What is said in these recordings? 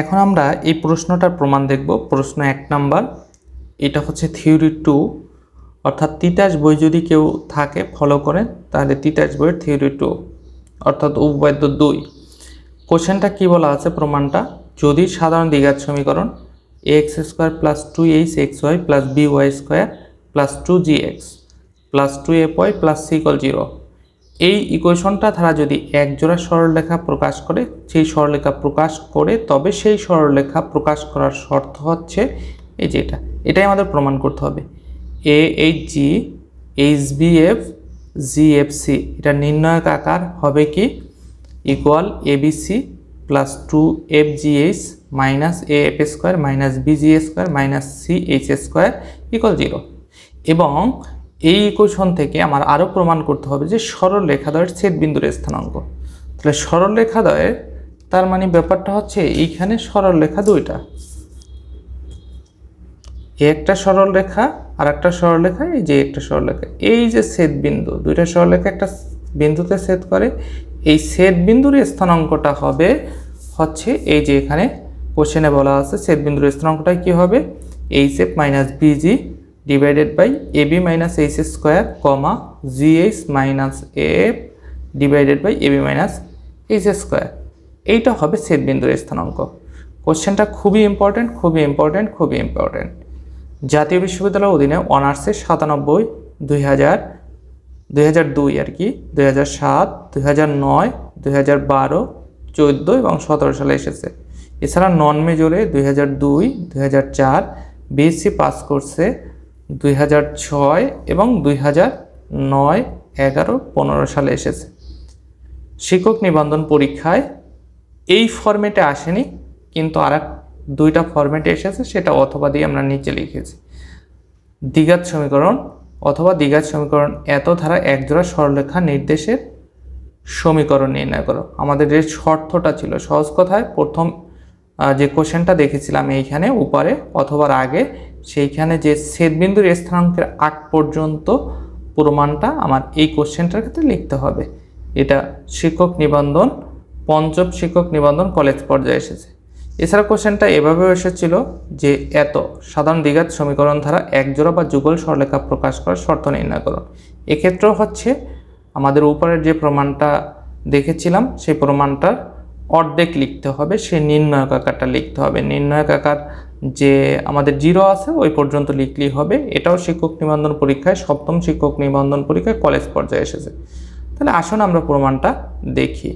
এখন আমরা এই প্রশ্নটার প্রমাণ দেখব। প্রশ্ন এক নাম্বার, এটা হচ্ছে থিওরি টু, অর্থাৎ তিতাস বই যদি কেউ থাকে ফলো করেন তাহলে তিতাস বইয়ের থিওরি টু, অর্থাৎ উপবাদ্য দুই। কোশ্চেনটা কী বলা আছে প্রমাণটা? যদি সাধারণ দ্বিঘাত সমীকরণ x square plus two h x y plus b y square plus two g x plus two f y plus c equal zero এই ইকুয়েশনটা তারা যদি এক জোড়া সরলরেখা প্রকাশ করে, সেই সরলরেখা প্রকাশ করে, তবে সেই সরলরেখা প্রকাশ করার শর্ত হচ্ছে এই যে এটা। এটাই আমাদের প্রমাণ করতে হবে। A h g h b f g f c এটা নির্ণায়ক আকার হবে কি? Equal a b c plus two f g h minus a f square minus b g square minus c h square equal zero এবং এই equation থেকে আমার আরও প্রমাণ করতে হবে যে সরল রেখাদ্বয়ের ছেদ বিন্দুর স্থানাঙ্ক। তাহলে সরল রেখাদ্বয়ের তার মানে ব্যাপারটা হচ্ছে এইখানে সরল রেখা দুইটা। এই একটা সরল রেখা আর একটা সরল রেখা এই যে একটা সরল রেখা এই যে ছেদ বিন্দু দুইটা সরল রেখা একটা বিন্দুতে ছেদ করে, এই ছেদ বিন্দুর স্থানাঙ্কটা হবে হচ্ছে এই যে এখানে কোশ্চেনে বলা আছে ছেদ বিন্দুর স্থানাঙ্কটা কি হবে? H f minus b g divided by a b minus h square comma g h minus f divided by a b minus h square এইটা হবে ছেদ বিন্দুর স্থানাঙ্ক। কোশ্চেনটা খুবই ইম্পর্টেন্ট খুবই ইম্পর্টেন্ট খুবই ইম্পর্টেন্ট জাতীয় বিশ্ববিদ্যালয়ের অধীনে অনার্সে সাতানব্বই দুই হাজার দুই হাজার দুই আর কি দুই হাজার সাত দুই হাজার নয় দুই হাজার বারো, চোদ্দ এবং সতেরো সালে এসেছে। এছাড়া নন মেজরে দুই হাজার দুই দুই হাজার চার বিএসসি পাস করছে দুই হাজার ছয় এবং দুই হাজার নয় এগারো পনেরো সালে এসেছে। শিক্ষক নিবন্ধন পরীক্ষায় এই ফরম্যাটে আসেনি, কিন্তু আর দুইটা ফরম্যাটে এসেছে, সেটা অথবা দিয়ে আমরা নিচে লিখেছি। দ্বিঘাত সমীকরণ অথবা দ্বিঘাত সমীকরণ এত ধারা একজোড়া সরলরেখা নির্দেশের সমীকরণ নির্ণয় করো। আমাদের যে শর্তটা ছিল, সহজ কথায় প্রথম যে কোশ্চেনটা দেখেছিলাম এইখানে, উপরে অথবা আগে সেইখানে যে ছেদবিন্দুর স্থানাঙ্কের আগ পর্যন্ত প্রমাণটা আমার এই কোশ্চেনটার ক্ষেত্রে লিখতে হবে। এটা শিক্ষক নিবন্ধন, পঞ্চম শিক্ষক নিবন্ধন কলেজ পর্যায়ে এসেছে। এছাড়া কোশ্চেনটা এভাবেও এসেছিল যে এত সাধারণ দ্বিঘাত সমীকরণ ধারা একজোড়া বা যুগল সরলেখা প্রকাশ করার শর্ত নির্ণয় করুন। এক্ষেত্রেও হচ্ছে আমাদের উপরের যে প্রমাণটা দেখেছিলাম, সেই প্রমাণটার অর্ধেক লিখতে হবে, সেই নির্ণায়ক আকারটা লিখতে হবে। নির্ণায়ক আকার যে আমাদের জিরো আছে, ওই পর্যন্ত লিখলেই হবে। এটাও শিক্ষক নিবন্ধন পরীক্ষায়, সপ্তম শিক্ষক নিবন্ধন পরীক্ষায় কলেজ পর্যায়ে এসেছে। তাহলে আসুন আমরা প্রমাণটা দেখি।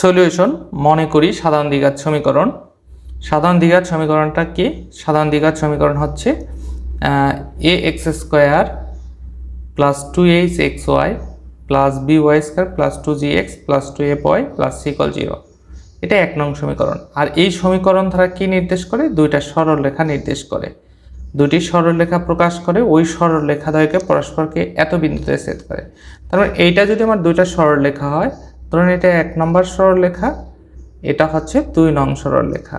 সলিউশন মনে করি সাধারণ দ্বিঘাত সমীকরণ। সাধারণ দ্বিঘাত সমীকরণটা কি? সাধারণ দ্বিঘাত সমীকরণ হচ্ছে a x square plus two h x y plus b y square plus two g x plus two f y plus c equal zero এটা এক নং সমীকরণ। আর এই সমীকরণ দ্বারা কি নির্দেশ করে? দুইটা সরল রেখা নির্দেশ করে। দুটি সরল রেখা প্রকাশ করে, ওই সরল রেখাদ্বয়কে পরস্পরকে এত বিন্দুতে সেট করে। তার মানে এইটা যদি আমার দুইটা সরল রেখা হয় ধরুন এটা এক নম্বর সরল রেখা, এটা হচ্ছে দুই নং সরল রেখা।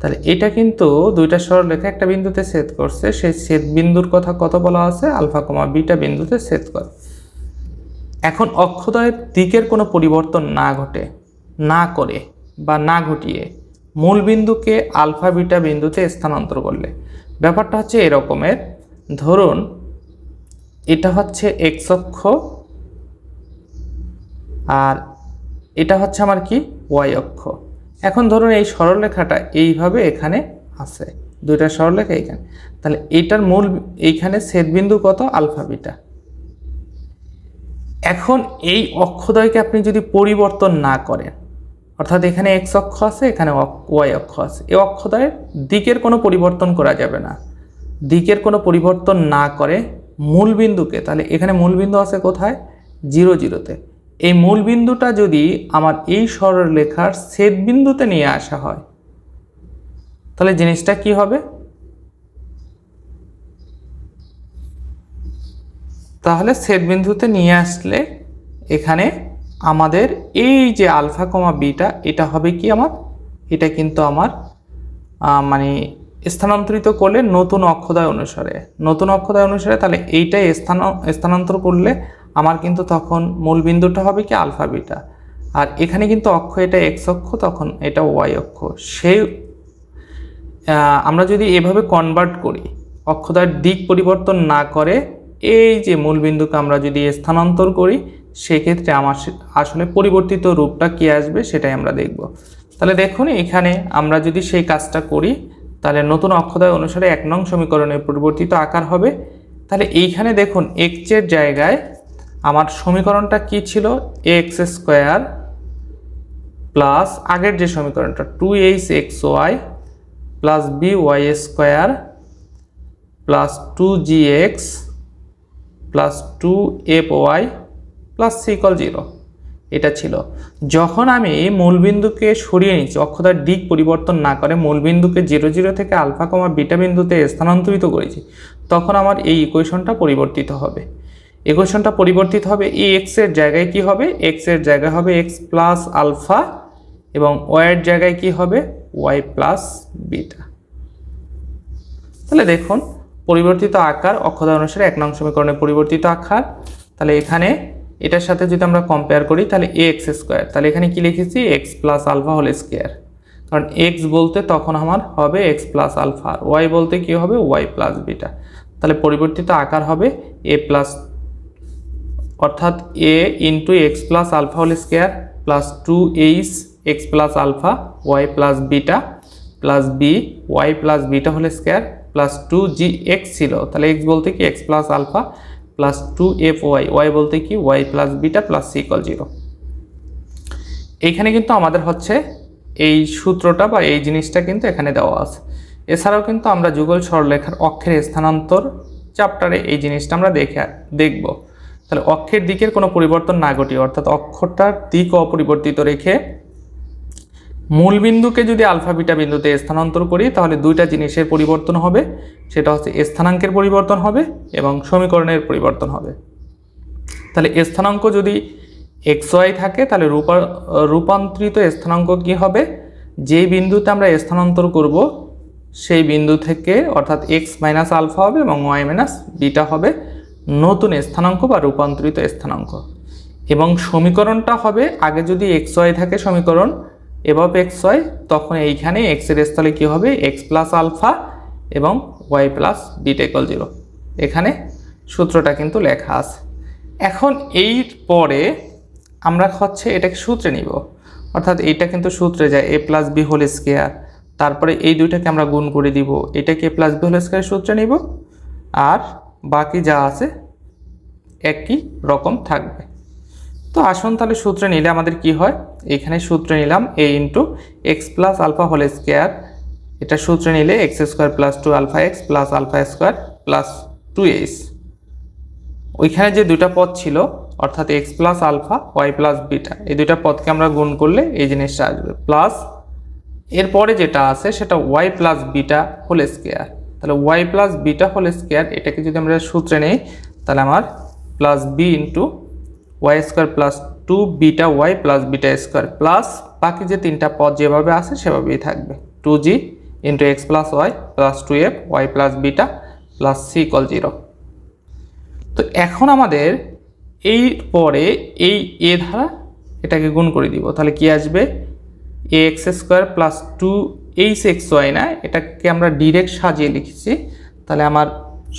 তাহলে এটা কিন্তু দুইটা সরল রেখা একটা বিন্দুতে সেট করছে, সেই সেট বিন্দুর কথা কত বলা আছে? আলফা কমা বিটা বিন্দুতে সেট করে। এখন অক্ষদয়ের দিকের কোনো পরিবর্তন না ঘটে, না করে বা না ঘটিয়ে মূল বিন্দুকে আলফা বিটা বিন্দুতে স্থানান্তর করলে। ব্যাপারটা হচ্ছে এরকমের ধরুন, এটা হচ্ছে এক্স অক্ষ আর এটা হচ্ছে আমার কি? ওয়াই অক্ষ। এখন ধরুন এই সরলরেখাটা এইভাবে এখানে আছে। দুইটা সরলরেখা এইখানে। তাহলে এটার মূল এইখানে ছেদবিন্দু কত? Alpha beta. এখন এই অক্ষদ্বয়কে আপনি যদি পরিবর্তন না করেন অর্থাৎ এখানে এক্স অক্ষ আছে, এখানে ওয়াই অক্ষ আছে। এই অক্ষদ্বয়ের দিকের কোনো পরিবর্তন করা যাবে না। দিকের কোনো পরিবর্তন না করে মূল বিন্দুকে, তাহলে এখানে মূল বিন্দু আছে কোথায়? জিরো জিরোতে। এই মূল বিন্দুটা যদি আমার এই সরলরেখার ছেদ বিন্দুতে নিয়ে আসা হয়, তাহলে জিনিসটা কি হবে? তাহলে ছেদ বিন্দুতে নিয়ে আসলে এখানে আমাদের এই যে আলফা কমা বিটা, এটা হবে কি আমার? এটা কিন্তু আমার মানে স্থানান্তরিত করলে নতুন অক্ষদয় অনুসারে। নতুন অক্ষদয় অনুসারে তাহলে এইটাই স্থান, স্থানান্তর করলে আমার কিন্তু তখন মূল বিন্দুটা হবে কি আলফা বিটা। আর এখানে কিন্তু অক্ষ, এটা এক্স অক্ষ, তখন এটা ওয়াই অক্ষ। সেই আমরা যদি এভাবে কনভার্ট করি অক্ষতার দিক পরিবর্তন না করে, এই যে মূলবিন্দুকে আমরা যদি স্থানান্তর করি সেক্ষেত্রে আমার আসলে পরিবর্তিত রূপটা কী আসবে সেটাই আমরা দেখব। তাহলে দেখুন, এখানে আমরা যদি সেই কাজটা করি, তাহলে নতুন অক্ষদয় অনুসারে এক নং সমীকরণের পরিবর্তিত আকার হবে। তাহলে এইখানে দেখুন এক্সের জায়গায় আমার সমীকরণটা কি ছিল? এক্স স্কোয়ার প্লাস আগের যে সমীকরণটা two h x y plus b y square plus two g x plus two f y plus c equal zero এটা ছিল। যখন আমি মূলবিন্দুকে সরিয়ে নিচ্ছি অক্ষতার দিক পরিবর্তন না করে মূলবিন্দুকে জিরো জিরো থেকে আলফা কমা বিটা বিন্দুতে স্থানান্তরিত করেছি, তখন আমার এই ইকুয়েশনটা পরিবর্তিত হবে। ইকুয়েশনটা পরিবর্তিত হবে এই এক্সের জায়গায় কি হবে? এক্সের জায়গায় হবে এক্স প্লাস আলফা এবং ওয়াইয়ের জায়গায় কি হবে? ওয়াই প্লাস বিটা তাহলে দেখুন, পরিবর্তিত আকার অক্ষতা অনুসারে এক নং সমীকরণে পরিবর্তিত আকার। তাহলে এখানে এটার সাথে যদি আমরা কম্পেয়ার করি, তাহলে এ এক্স স্কোয়ার তাহলে এখানে কি লিখেছি? X plus alpha whole square কারণ এক্স বলতে তখন আমার হবে এক্স প্লাস আলফা আর ওয়াই বলতে কি হবে? ওয়াই প্লাস বিটা তাহলে পরিবর্তিত আকার হবে এ প্লাস অর্থাৎ a into x plus alpha whole square plus two h x plus alpha y plus beta plus b y plus beta whole square plus two g x ছিল। তাহলে x বলতে কি? X plus alpha plus two f y y বলতে কি? Y plus beta plus c equal zero এইখানে কিন্তু আমাদের হচ্ছে এই সূত্রটা বা এই জিনিসটা কিন্তু এখানে দেওয়া আছে। এছাড়াও কিন্তু আমরা যুগল সরলরেখার অক্ষের স্থানান্তর চ্যাপ্টারে এই জিনিসটা আমরা দেখে দেখব। তাহলে অক্ষের দিকের কোনো পরিবর্তন না ঘটিয়ে, অর্থাৎ অক্ষরটার দিক অপরিবর্তিত রেখে মূল বিন্দুকে যদি আলফা বিটা বিন্দুতে স্থানান্তর করি, তাহলে দুইটা জিনিসের পরিবর্তন হবে। সেটা হচ্ছে স্থানাঙ্কের পরিবর্তন হবে এবং সমীকরণের পরিবর্তন হবে। তাহলে স্থানাঙ্ক যদি এক্স ওয়াই থাকে, তাহলে রূপা, রূপান্তরিত স্থানাঙ্ক কি হবে? যেই বিন্দুতে আমরা স্থানান্তর করব, সেই বিন্দু থেকে অর্থাৎ এক্স মাইনাস আলফা হবে এবং ওয়াই মাইনাস বিটা হবে নতুন স্থানাঙ্ক বা রূপান্তরিত স্থানাঙ্ক। এবং সমীকরণটা হবে, আগে যদি এক্স ওয়াই থাকে সমীকরণ এভাব এক্স ওয়াই তখন এইখানে এক্সের স্থলে কী হবে? এক্স প্লাস আলফা এবং y plus beta equal zero এখানে সূত্রটা কিন্তু লেখা আছে। এখন এই পরে আমরা হচ্ছে এটাকে সূত্রে নিব। অর্থাৎ এইটা কিন্তু সূত্রে যায় a plus b whole square তারপরে এই দুইটাকে আমরা গুণ করে দিব। এটাকে a plus b whole square সূত্রে নিব। আর বাকি যা আছে একই রকম থাকবে। তো আসুন তাহলে সূত্রে নিলে আমাদের কি হয়? এখানে সূত্রে নিলাম a into x plus alpha whole square এটা সূত্রে নিলে x square plus two alpha x plus alpha square plus two h ওইখানে যে দুটা পদ ছিল, অর্থাৎ x plus alpha y plus beta এই দুইটা পদকে আমরা গুণ করলে এই জিনিসটা আসবে। প্লাস এরপরে যেটা আছে, সেটা y plus beta whole square তাহলে y plus beta whole square এটাকে যদি আমরা সূত্রে নেই, তাহলে আমার plus b into y square plus two beta y plus beta square plus বাকি যে তিনটা পদ যেভাবে আছে সেভাবেই থাকবে। Two g into x plus y plus two f y plus beta plus c equal zero তো এখন আমাদের এই পরে এই এ ধারা এটাকে গুণ করে দিব। তাহলে কি আসবে? A x square plus two h x y না, এটাকে আমরা ডিরেক্ট সাজিয়ে লিখেছি। তাহলে আমার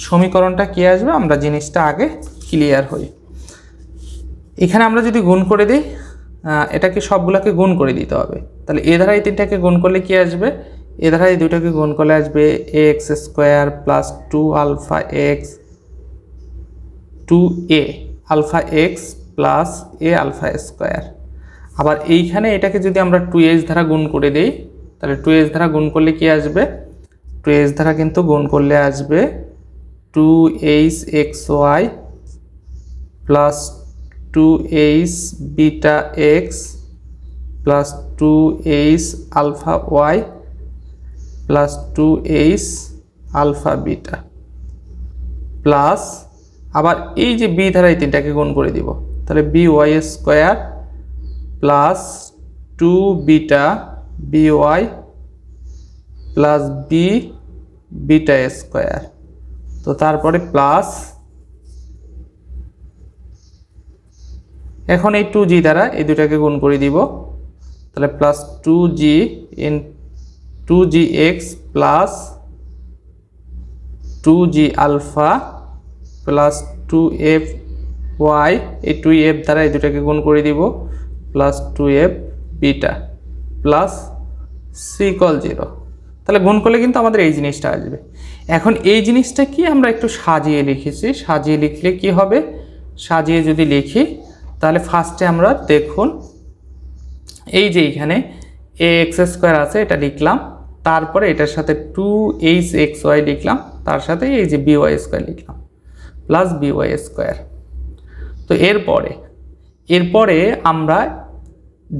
সমীকরণটা কি আসবে? আমরা জিনিসটা আগে ক্লিয়ার হই। এখানে আমরা যদি গুণ করে দিই এটাকে সবগুলোকে গুণ করে দিতে হবে। তাহলে এ ধারা এই তিনটাকে গুণ করলে কি আসবে? এ ধারা এই দুটাকে গুণ করলে আসবে x square plus two alpha x two a alpha x plus a alpha square আবার এইখানে এটাকে যদি আমরা টু এইচ ধারা গুণ করে দিই, তাহলে টু এইচ ধারা গুণ করলে কি আসবে? টু এইচ ধারা কিন্তু গুণ করলে আসবে two h x y plus two h beta x plus two h alpha y plus two h alpha beta plus আবার এই যে বি ধারা এই তিনটাকে গুণ করে দিব। তাহলে b y square plus two beta b y plus b beta square তো তারপরে প্লাস এখন এই টু জি দ্বারা এই দুটাকে গুণ করে দিব। তাহলে plus two g in two g x plus two g alpha plus two f y এই টু এফ দ্বারা এই দুটাকে গুণ করে দিব। Plus two f beta plus c equal zero তাহলে গুণ করলে কিন্তু আমাদের এই জিনিসটা আসবে। এখন এই জিনিসটা কি আমরা একটু সাজিয়ে লিখেছি। সাজিয়ে লিখলে কি হবে? সাজিয়ে যদি লিখি তাহলে ফার্স্টে আমরা দেখুন, এই যে এখানে এ এক্স স্কোয়ার আছে, এটা লিখলাম, তারপরে এটার সাথে টু এইচ এক্স ওয়াই লিখলাম, তার সাথে এই যে বিওয়াই স্কোয়ার লিখলাম প্লাস বিওয়াই স্কোয়ার তো এরপরে এরপরে আমরা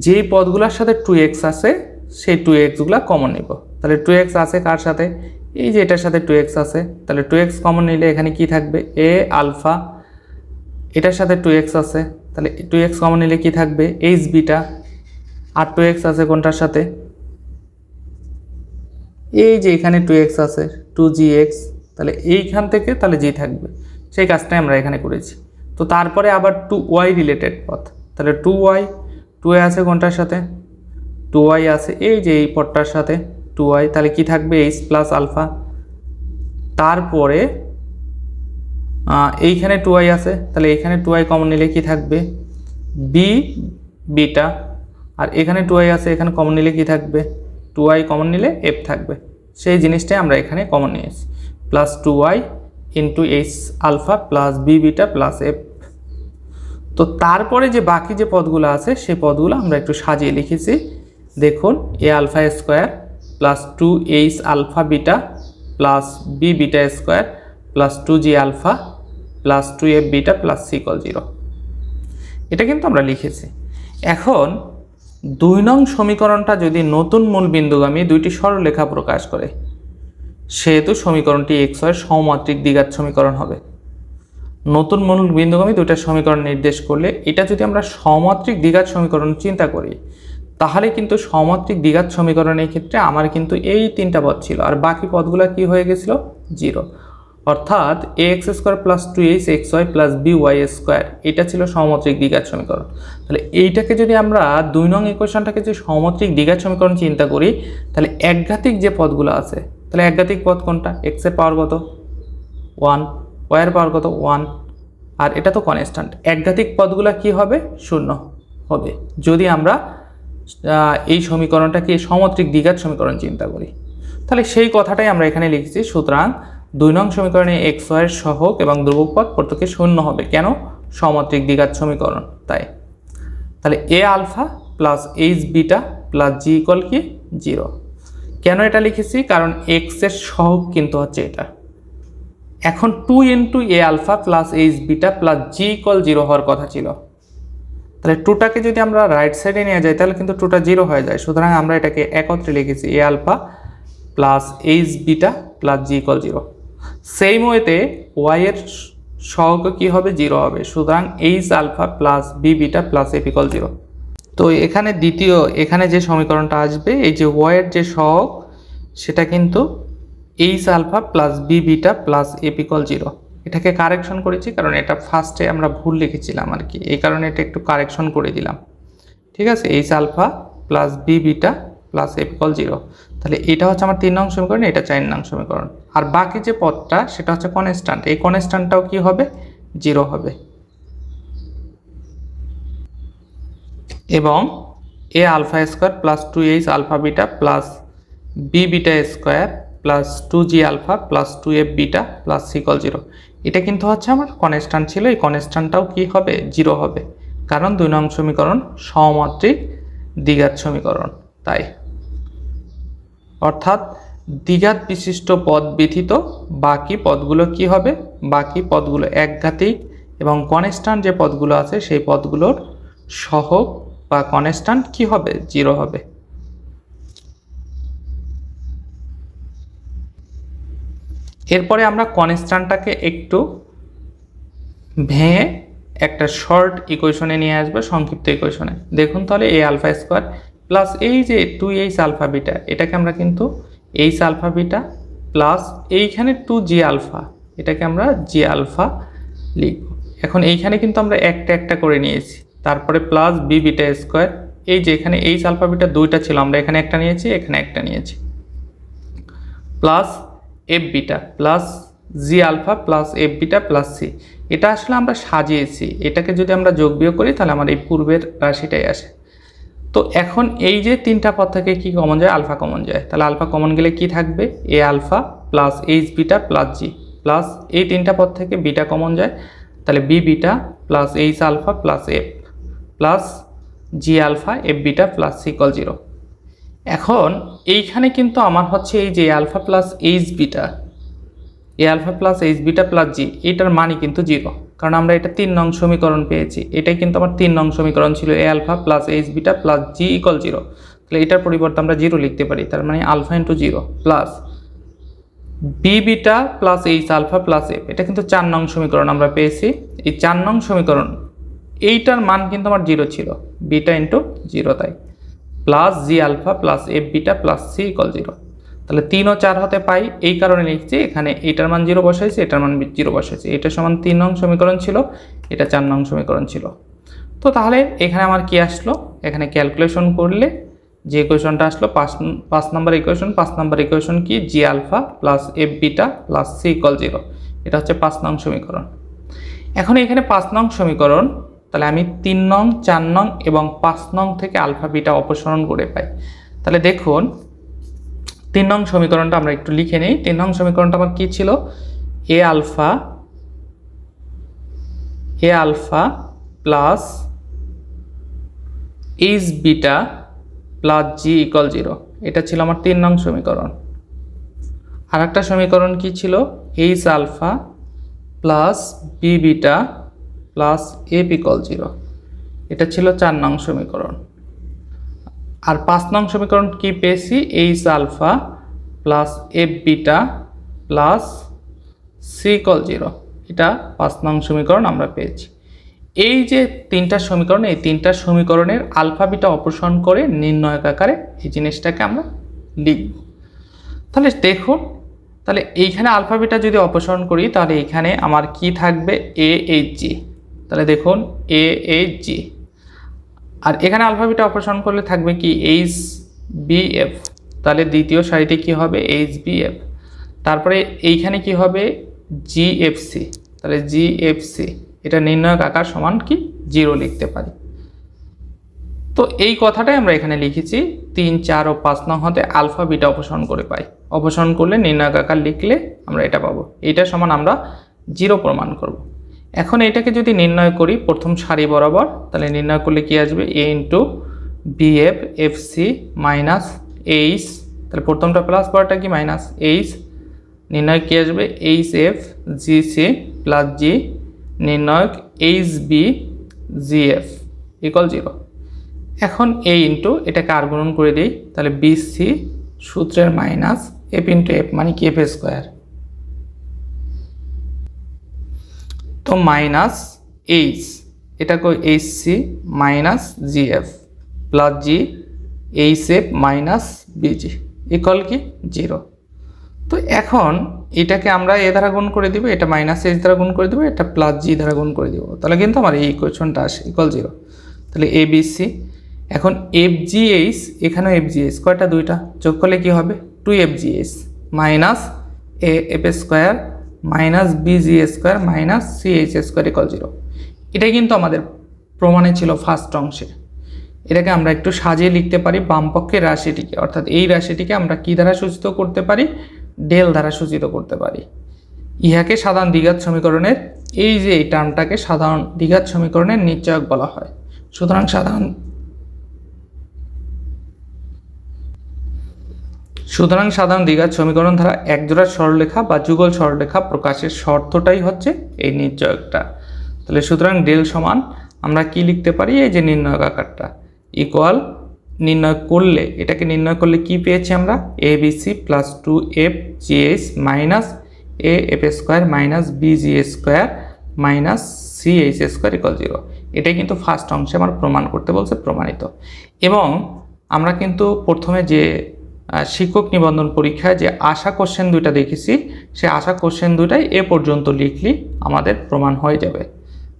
যে পদগুলোর সাথে টু এক্স আছে, সেই টু এক্সগুলো কমন নেব। তাহলে টু এক্স আছে কার সাথে? এই যে এটার সাথে টু এক্স আছে, তাহলে টু এক্স কমন নিলে এখানে কি থাকবে? এ আলফা এটার সাথে টু এক্স আছে। তাহলে টু এক্স কমন নিলে কী থাকবে? এইচ বিটা আর টু এক্স আছে কোনটার সাথে? এই যে এখানে টু এক্স আছে টু জি এক্স তাহলে এইখান থেকে তাহলে জি থাকবে। সেই কাজটাই আমরা এখানে করেছি। তো তারপরে আবার টু ওয়াই রিলেটেড পথ। তাহলে টু ওয়াই টু ওয়াই আছে কোনটার সাথে? টু ওয়াই আছে। এই যে এই পথটার সাথে টু ওয়াই তাহলে কি থাকবে? এইচ প্লাস আলফা তারপরে এইখানে টু ওয়াই আছে, তাহলে এখানে টু ওয়াই কমন নিলে কি থাকবে? বি বিটা আর এখানে টু ওয়াই আছে, এখানে কমন নিলে কি থাকবে? টু ওয়াই কমন নিলে এফ থাকবে। সেই জিনিসটাই আমরা এখানে কমন নিয়েছি। Plus two y into h alpha plus b beta plus f তো তারপরে যে বাকি যে পদগুলো আছে, সেই পদগুলো আমরা একটু সাজিয়ে লিখেছি। দেখুন a alpha square plus two h alpha beta plus b beta square plus two g alpha plus two f beta plus c equal zero এটা কিন্তু আমরা লিখেছি। এখন দুই নং সমীকরণটা যদি নতুন মূল বিন্দুগামী দুইটি সরলরেখা প্রকাশ করে, সেহেতু সমীকরণটি এক্স হয় সমমাত্রিক দ্বিঘাত সমীকরণ হবে। নতুন মূল বিন্দুগামী দুইটা সমীকরণ নির্দেশ করলে এটা যদি আমরা সমমাত্রিক দ্বিঘাত সমীকরণ চিন্তা করি, তাহলে কিন্তু সমমাত্রিক দ্বিঘাত সমীকরণের ক্ষেত্রে আমার কিন্তু এই তিনটা পদ ছিল, আর বাকি পদগুলো কি হয়ে গেছিল? জিরো অর্থাৎ a x square plus two h x y plus b y square এটা ছিল সমমাত্রিক দ্বিঘাত সমীকরণ। তাহলে এইটাকে যদি আমরা দুই নং ইকুয়েশনটাকে যদি সমমাত্রিক দ্বিঘাত সমীকরণ চিন্তা করি, তাহলে একঘাতিক যে পদগুলো আছে, তাহলে একঘাতিক পদ কোনটা? এক্সের পাওয়ার কত? ওয়ান ওয়াইয়ের পাওয়ার কত? ওয়ান আর এটা তো কনস্ট্যান্ট একঘাতিক পদগুলো কি হবে? শূন্য হবে। যদি আমরা এই সমীকরণটাকে সমত্রিক দ্বিঘাত সমীকরণ চিন্তা করি। তাহলে সেই কথাটাই আমরা এখানে লিখেছি। সুতরাং দুই নং সমীকরণে এক্স ওয়াইয়ের সহগ এবং ধ্রুবক পদ প্রত্যেকে শূন্য হবে। কেন? সমত্রিক দ্বিঘাত সমীকরণ। তাই। তাহলে a alpha plus h beta plus g equal কি? জিরো কেন এটা লিখেছি? কারণ এক্সের সহগ কিন্তু হচ্ছে এটা। এখন two into a alpha plus h beta plus g equal zero হওয়ার কথা ছিল। তাহলে টুটাকে যদি আমরা রাইট সাইডে নিয়ে যাই, তাহলে কিন্তু টুটা জিরো হয়ে যায়। সুতরাং আমরা এটাকে একত্রে লিখেছি a alpha plus h beta plus g equal zero সেই ওয়েতে ওয়াইয়ের সহগ কী হবে? জিরো হবে। সুতরাং h alpha plus b beta plus f equal zero তো এখানে দ্বিতীয়, এখানে যে সমীকরণটা আসবে, এই যে ওয়াইয়ের যে সহগ, সেটা কিন্তু h alpha plus b beta plus f equal zero এটাকে কারেকশন করেছি, কারণ এটা ফার্স্টে আমরা ভুল লিখেছিলাম আর কি। এই কারণে এটা একটু কারেকশন করে দিলাম। ঠিক আছে? H alpha plus b beta plus f equal zero তাহলে এটা হচ্ছে আমার তিন নং সমীকরণ, এটা চার নং সমীকরণ। আর বাকি যে পদটা, সেটা হচ্ছে কনস্ট্যান্ট এই কনস্ট্যান্টটাও কি হবে? জিরো হবে। এবং a alpha square plus two h alpha beta plus b beta square plus two g alpha plus two f beta plus c equal zero এটা কিন্তু হচ্ছে আমার কনস্ট্যান্ট ছিল। এই কনস্ট্যান্টটাও কি হবে? জিরো হবে। কারণ দুই নং সমীকরণ সমমাত্রিক দ্বিঘাত সমীকরণ। তাই। অর্থাৎ দ্বিঘাত বিশিষ্ট পদ ব্যতীত বাকি পদগুলো কি হবে? বাকি পদগুলো একঘাতিক এবং কনস্ট্যান্ট যে পদগুলো আছে সেই পদগুলোর সহগ বা কনস্ট্যান্ট কি হবে? জিরো হবে। এরপরে আমরা কনস্ট্যান্টটাকে একটু ভেঙে একটা শর্ট ইকুয়েশনে নিয়ে আসবে, সংক্ষিপ্ত ইকুয়েশনে। দেখুন তাহলে এই আলফা স্কোয়ার প্লাস এই যে টু এইচ আলফা বিটা, এটাকে আমরা কিন্তু এইচ আলফা বিটা প্লাস এইখানে টু জি আলফা এটাকে আমরা জি আলফা লিখব। এখন এইখানে কিন্তু আমরা একটা একটা করে নিয়েছি। তারপরে প্লাস বি বিটা স্কোয়ার এই যে এখানে এইচ আলফা বিটা দুইটা ছিল, আমরা এখানে একটা নিয়েছি, এখানে একটা নিয়েছি। Plus f beta plus g alpha plus f beta plus c এটা আসলে আমরা সাজিয়েছি। এটাকে যদি আমরা যোগ বিয়োগ করি, তাহলে আমার এই পূর্বের রাশিটাই আসে। তো এখন এই যে তিনটা পদ থেকে কি কমন যায়? আলফা কমন যায়। তাহলে আলফা কমন গেলে কি থাকবে? A alpha plus h beta plus g plus এই তিনটা পদ থেকে বিটা কমন যায়। তাহলে b beta plus h alpha plus f plus g alpha f beta plus c equal zero এখন এইখানে কিন্তু আমার হচ্ছে এই যে alpha plus h beta a alpha plus h beta plus g এটার মানই কিন্তু জিরো কারণ আমরা এটা তিন নং সমীকরণ পেয়েছি। এটাই কিন্তু আমার তিন নং সমীকরণ ছিল a alpha plus h beta plus g equal zero তাহলে এটার পরিবর্তে আমরা জিরো লিখতে পারি, তার মানে alpha into zero plus b beta plus h alpha plus f এটা কিন্তু চার নং সমীকরণ আমরা পেয়েছি। এই চার নং সমীকরণ, এইটার মান কিন্তু আমার জিরো ছিল বিটা ইন্টু জিরো তাই। Plus g alpha plus f beta plus c equal zero তাহলে তিন ও চার হতে পাই, এই কারণে লিখছি, এখানে এটার মান জিরো বসাইছি, এটার মান জিরো বসাইছি। এটা সমান তিন নং সমীকরণ ছিল, এটা চার নং সমীকরণ ছিল। তো তাহলে এখানে আমার কি আসলো? এখানে ক্যালকুলেশন করলে যে ইকুয়েশনটা আসলো, পাঁচ পাঁচ নাম্বার ইকুয়েশন পাঁচ নাম্বার ইকুয়েশন কি? G alpha plus f beta plus c equal zero এটা হচ্ছে পাঁচ নং সমীকরণ। এখন এখানে পাঁচ নং সমীকরণ, তাহলে আমি তিন নং, চার নং এবং পাঁচ নং থেকে আলফা বিটা অপসারণ করে পাই। তাহলে দেখুন তিন নং সমীকরণটা আমরা একটু লিখে নিই। তিন নং সমীকরণটা আমার কী ছিল? A alpha a alpha plus h beta plus g equal zero এটা ছিল আমার তিন নং সমীকরণ। আর একটা সমীকরণ কী ছিল? H alpha plus b beta plus f equal zero এটা ছিল চার নং সমীকরণ। আর পাঁচ নং সমীকরণ কি পেয়েছি? H alpha plus f beta plus c equal zero এটা পাঁচ নং সমীকরণ আমরা পেয়েছি। এই যে তিনটা সমীকরণ, এই তিনটা সমীকরণের আলফা বিটা অপসারণ করে নির্ণয়ক আকারে এই জিনিসটাকে আমরা লিখব। তাহলে দেখুন, তাহলে এইখানে আলফা বিটা যদি অপসারণ করি, তাহলে এখানে আমার কি থাকবে? এ এইচ জি তাহলে দেখুন এ এইচ জি আর এখানে আলফাবিটা অপারেশন করলে থাকবে কি এইচ বি এফ তাহলে দ্বিতীয় সারিতে কি হবে? এইচ বি এফ তারপরে এইখানে কি হবে? জি এফ সি তাহলে জি এফ সি এটা নির্ণয়ক আকার সমান কি? জিরো লিখতে পারি। তো এই কথাটাই আমরা এখানে লিখেছি। তিন, চার ও পাঁচ নং হতে আলফা বিটা অপসারণ করে পাই। অপসারণ করলে নির্ণয়ক আকার লিখলে আমরা এটা পাবো। এটা সমান আমরা জিরো প্রমাণ করব। এখন এটাকে যদি নির্ণয় করি, প্রথম সারি বরাবর, তাহলে নির্ণয় করলে কি আসবে? A into b f f c minus h তাহলে প্রথমটা প্লাস পরটা কি? মাইনাস এইচ নির্ণয় কী আসবে? H F G C plus G নির্ণয়ক H B G F equal zero এখন এ ইন্টু এটাকে আর গুণন করে দিই, তাহলে বি সি সূত্রের মাইনাস এফ ইন্টু এফ মানে কি? এফ স্কোয়ার তো মাইনাস এইচ। এটা কই? H C minus G F plus G H F minus B G equal কি? জিরো। তো এখন এটাকে আমরা এ দ্বারা গুণ করে দিব, এটা মাইনাস এইচ দ্বারা গুণ করে দিব, এটা প্লাস জি দ্বারা গুণ করে দিব। তাহলে কিন্তু আমার এই ইকুয়েশনটা আসে ইকল জিরো তাহলে এ বি সি। এখন এফ জি এইচ, এখানেও এফ জি এইচ। কয়টা? দুইটা। যোগ করলে কী হবে? Two F G H minus A, F square minus B G square minus C H square equal zero এটাই কিন্তু আমাদের প্রমাণে ছিল ফার্স্ট অংশে। এটাকে আমরা একটু সাজিয়ে লিখতে পারি বামপক্ষের রাশিটিকে। অর্থাৎ এই রাশিটিকে আমরা কী দ্বারা সূচিত করতে পারি? ডেল দ্বারা সূচিত করতে পারি। ইহাকে সাধারণ দ্বিঘাত সমীকরণের, এই যে এই টার্মটাকে সাধারণ দ্বিঘাত সমীকরণের নিশ্চয়ক বলা হয়। সুতরাং সাধারণ সুতরাং সাধারণ দ্বিঘাত সমীকরণ ধারা একজোড়া সরলরেখা বা যুগল সরলরেখা প্রকাশের শর্তটাই হচ্ছে এই নির্ণয়কটা তাহলে সুতরাং ডেল সমান আমরা কি লিখতে পারি? এই যে নির্ণয়ক আকারটা। ইকুয়াল নির্ণয় করলে, এটাকে নির্ণয় করলে কি পেয়েছি আমরা? A B C plus two F G H minus A F square minus B G square minus C H square equal zero এটাই কিন্তু ফার্স্ট অংশে আমার প্রমাণ করতে বলছে, প্রমাণিত। এবং আমরা কিন্তু প্রথমে যে শিক্ষক নিবন্ধন পরীক্ষায় যে আশা কোশ্চেন দুইটা দেখেছি, সে আশা কোশ্চেন দুইটাই এ পর্যন্ত লিখলি আমাদের প্রমাণ হয়ে যাবে।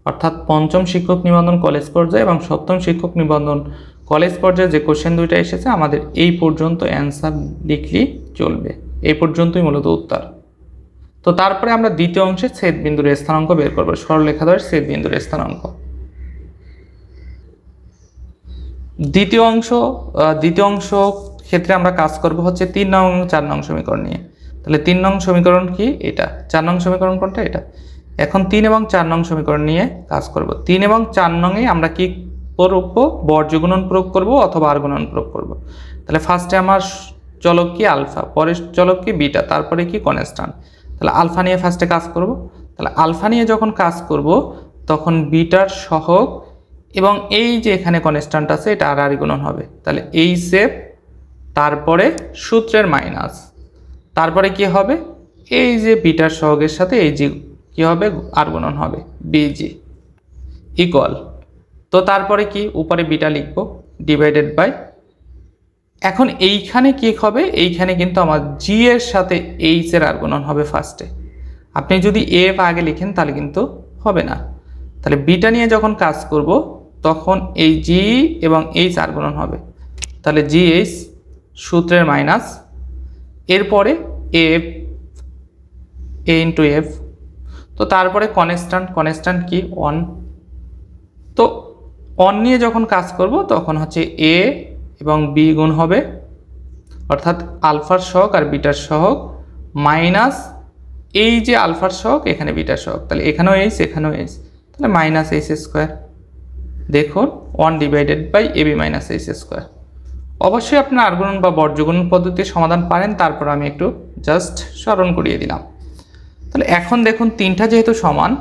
অর্থাৎ পঞ্চম শিক্ষক নিবন্ধন কলেজ পর্যায়ে এবং সপ্তম শিক্ষক নিবন্ধন কলেজ পর্যায়ে যে কোশ্চেন দুইটা এসেছে, আমাদের এই পর্যন্ত অ্যান্সার লিখলি চলবে। এই পর্যন্তই মূলত উত্তর। তো তারপরে আমরা দ্বিতীয় অংশে ছেদ বিন্দুর স্থানাঙ্ক বের করব সরলরেখাদ্বয়ের ছেদ বিন্দুর স্থানাঙ্ক। দ্বিতীয় অংশ দ্বিতীয় অংশ ক্ষেত্রে আমরা কাজ করব হচ্ছে তিন নং এবং চার নং সমীকরণ নিয়ে। তাহলে তিন নং সমীকরণ কি? এটা। চার নং সমীকরণ কোনটা? এটা। এখন তিন এবং চার নং সমীকরণ নিয়ে কাজ করব। তিন এবং চার নংয়ে আমরা কি করব? বর্জ্য গুণন প্রয়োগ করব অথবা আর গুণন প্রয়োগ করব। তাহলে ফার্স্টে আমার চলক কি আলফা, পরের চলক কি বিটা, তারপরে কি কনস্ট্যান্ট। তাহলে আলফা নিয়ে ফার্স্টে কাজ করব। তাহলে আলফা নিয়ে যখন কাজ করব, তখন বিটার সহগ এবং এই যে এখানে কনস্ট্যান্ট আছে, এটা আর আর গুণন হবে। তাহলে এই সেপ তারপরে সূত্রের মাইনাস তারপরে কি হবে? এই যে বিটার সহগের সাথে এই যে কি হবে? আর গুণন হবে বিজি ইকুয়াল তো তারপরে কি? উপরে বিটা লিখব ডিভাইডেড বাই এখন এইখানে কি হবে? এইখানে কিন্তু আমার জি এর সাথে এইচ এর আর গুণন হবে ফার্স্টে আপনি যদি এফ আগে লিখেন, তাহলে কিন্তু হবে না। তাহলে বিটা নিয়ে যখন কাজ করব, তখন এই জি এবং এইচ আর গুণন হবে। তাহলে জি এইচ সূত্রের মাইনাস এরপরে এফ এ ইন্টু এফ তো তারপরে কনস্ট্যান্ট কনস্ট্যান্ট কি? অন তো অন নিয়ে যখন কাজ করব, তখন হচ্ছে এ এবং বি গুণ হবে, অর্থাৎ আলফার সহগ আর বিটার সহগ মাইনাস এই যে আলফার সহগ এখানে বিটার সহগ তাহলে এখানেও এইচ এখানেও এইচ তাহলে মাইনাস এইচ স্কোয়ার দেখুন one divided by A B minus H square অবশ্যই আপনার আর্গুণন বা বর্জ্যগুণন পদ্ধতির সমাধান পারেন, তারপর আমি একটু জাস্ট স্মরণ করিয়ে দিলাম। তাহলে এখন দেখুন তিনটা যেহেতু সমান,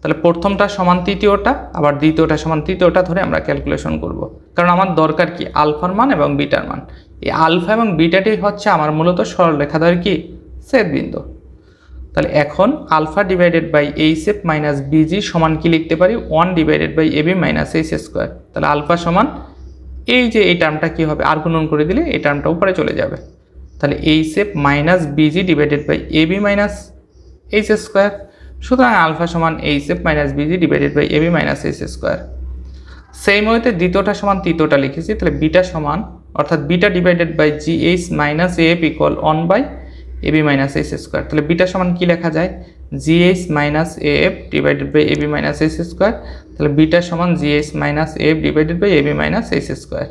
তাহলে প্রথমটা সমান তৃতীয়টা, আবার দ্বিতীয়টা সমান তৃতীয়টা ধরে আমরা ক্যালকুলেশন করব। কারণ আমার দরকার কি? আলফার মান এবং বিটার মান। এই আলফা এবং বিটাটি হচ্ছে আমার মূলত সরলরেখাদ্বয়ের কি? সেট বিন্দু তাহলে এখন alpha divided by H F minus B G সমান কি লিখতে পারি? One divided by A B minus H square তাহলে আলফা সমান এই যে এই টার্মটা কী হবে? আর গুণন করে দিলে এই টার্মটা উপরে চলে যাবে। তাহলে H F minus B G divided by A B minus H S square সুতরাং আলফা সমান H F minus B G divided by A B minus H square সেই মতে দ্বিতীয়টা সমান তৃতীয়টা লিখেছি, তাহলে বিটা সমান, অর্থাৎ beta divided by G H minus F equal one by A B minus H square তাহলে বিটা সমান কী লেখা যায়? G H minus F divided by A B minus H square তাহলে বিটা সমান G H minus F divided by A B minus H square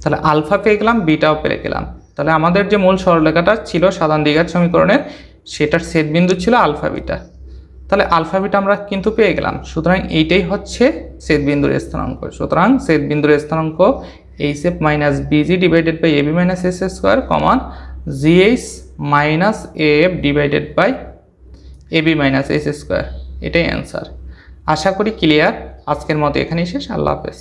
তাহলে alpha পেয়ে গেলাম বিটাও পেয়ে গেলাম। তাহলে আমাদের যে মূল সরলরেখাটা ছিল সাধারণ দ্বিঘাত সমীকরণের, সেটার সেট বিন্দু ছিল আলফা বিটা তাহলে আলফা বিটা আমরা কিন্তু পেয়ে গেলাম। সুতরাং এইটাই হচ্ছে সেট বিন্দুর স্থানাঙ্ক। সুতরাং সেট বিন্দুর স্থানাঙ্ক H F minus B G divided by A B minus S square comma G H minus A F divided by A B minus S square এটাই অ্যান্সার আশা করি ক্লিয়ার আজকের মতো এখানেই শেষ। আল্লাহ হাফেজ।